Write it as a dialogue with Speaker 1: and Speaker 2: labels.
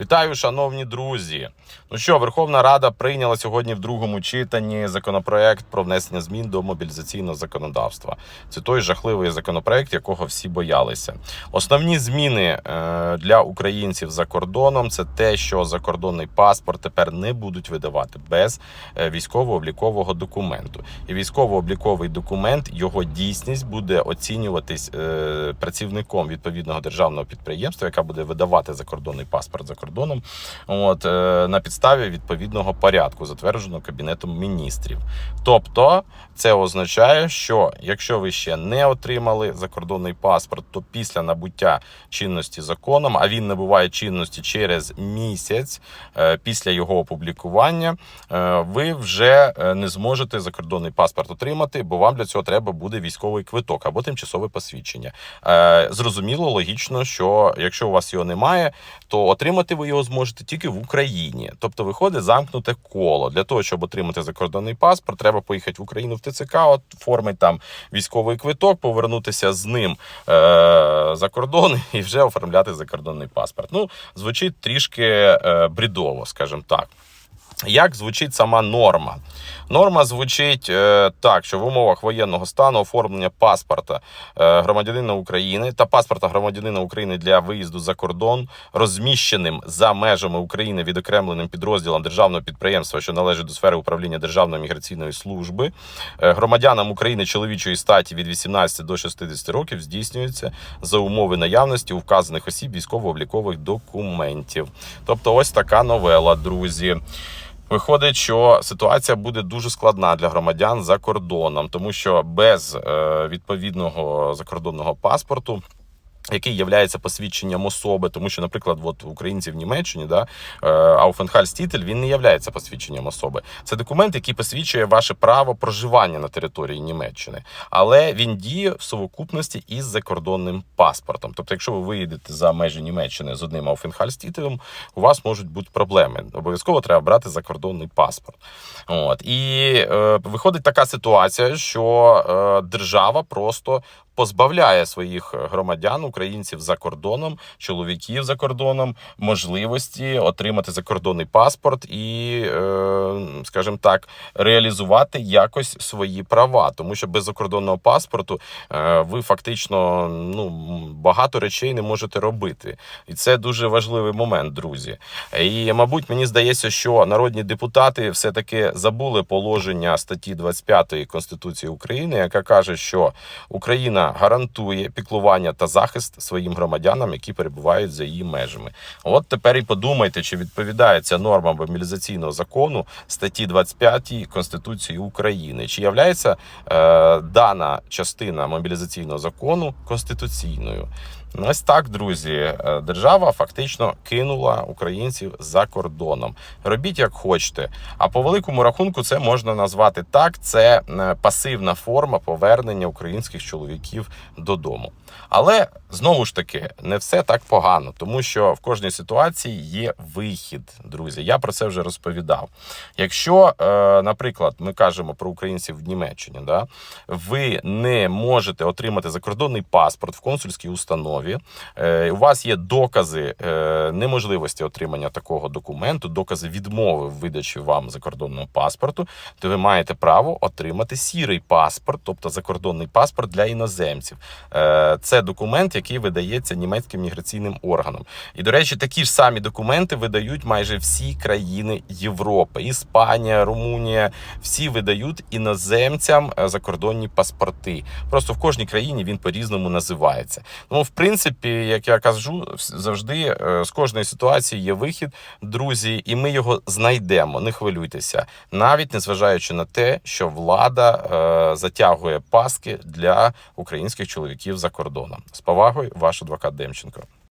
Speaker 1: Вітаю, шановні друзі. Ну що, Верховна Рада прийняла сьогодні в другому читанні законопроект про внесення змін до мобілізаційного законодавства. Це той жахливий законопроект, якого всі боялися. Основні зміни е, для українців за кордоном це те, що закордонний паспорт тепер не будуть видавати без е, військово-облікового документу. І військово-обліковий документ, його дійсність буде оцінюватись е, працівником відповідного державного підприємства, яка буде видавати закордонний паспорт кордоном, от е, на підставі відповідного порядку, затвердженого кабінетом міністрів. Тобто, це означає, що якщо ви ще не отримали закордонний паспорт, то після набуття чинності законом, а він набуває чинності через місяць е, після його опублікування, е, ви вже не зможете закордонний паспорт отримати, бо вам для цього треба буде військовий квиток або тимчасове посвідчення. Зрозуміло, логічно, що якщо у вас його немає, то отримати ви його зможете тільки в Україні. Тобто виходить замкнуте коло. Для того, щоб отримати закордонний паспорт, треба поїхати в Україну в ТЦК, оформити там військовий квиток, повернутися з ним е- за кордон і вже оформляти закордонний паспорт. Ну, звучить трішки е- брідово, скажімо так. Як звучить сама норма? Норма звучить е, так, що в умовах воєнного стану оформлення паспорта е, громадянина України та паспорта громадянина України для виїзду за кордон, розміщеним за межами України відокремленим підрозділом державного підприємства, що належить до сфери управління Державної міграційної служби, е, громадянам України чоловічої статі від 18 до 60 років здійснюється за умови наявності вказаних осіб військово-облікових документів. Тобто, ось така новела, друзі. Виходить, що ситуація буде дуже складна для громадян за кордоном, тому що без е, відповідного закордонного паспорту. Який є посвідченням особи, тому що, наприклад, от українці в Німеччині, да, Ауфенхальстітель, він не є посвідченням особи. Це документ, який посвідчує ваше право проживання на території Німеччини, але він діє в совокупності із закордонним паспортом. Тобто, якщо ви виїдете за межі Німеччини з одним Ауфенхальстітелем, у вас можуть бути проблеми. Обов'язково треба брати закордонний паспорт. От і е, виходить така ситуація, що е, держава просто позбавляє своїх громадян, українців за кордоном, чоловіків за кордоном, можливості отримати закордонний паспорт і, е, скажімо так, реалізувати якось свої права, тому що без закордонного паспорту е, ви фактично ну багато речей не можете робити, і це дуже важливий момент, друзі. І, мабуть, мені здається, що народні депутати все таки забули положення статті 25 Конституції України, яка каже, що Україна гарантує піклування та захист своїм громадянам, які перебувають за її межами. От тепер і подумайте, чи відповідає ця норма мобілізаційного закону статті 25 Конституції України, чи являється е, дана частина мобілізаційного закону конституційною. Ось так, друзі, Е, держава фактично кинула українців за кордоном. Робіть як хочете. А по великому рахунку це можна назвати так: це е, пасивна форма повернення українських чоловіків додому. Але знову ж таки не все так погано, тому що в кожній ситуації є вихід, друзі. Я про це вже розповідав. Якщо, е, наприклад, ми кажемо про українців в Німеччині, да, ви не можете отримати закордонний паспорт в консульській установі, е, у вас є докази е, неможливості отримання такого документу, докази відмови в видачі вам закордонного паспорту, то ви маєте право отримати сірий паспорт, тобто закордонний паспорт для іноземців. Е, Це документ, який видається німецьким міграційним органом. І, до речі, такі ж самі документи видають майже всі країни Європи: Іспанія, Румунія, всі видають іноземцям закордонні паспорти. Просто в кожній країні він по-різному називається. Тому, в принципі, як я кажу, завжди е, з кожної ситуації є вихід, друзі, і ми його знайдемо. Не хвилюйтеся, навіть незважаючи на те, що влада е, затягує паски для українських чоловіків за кордоном. З повагою, ваш адвокат Демченко.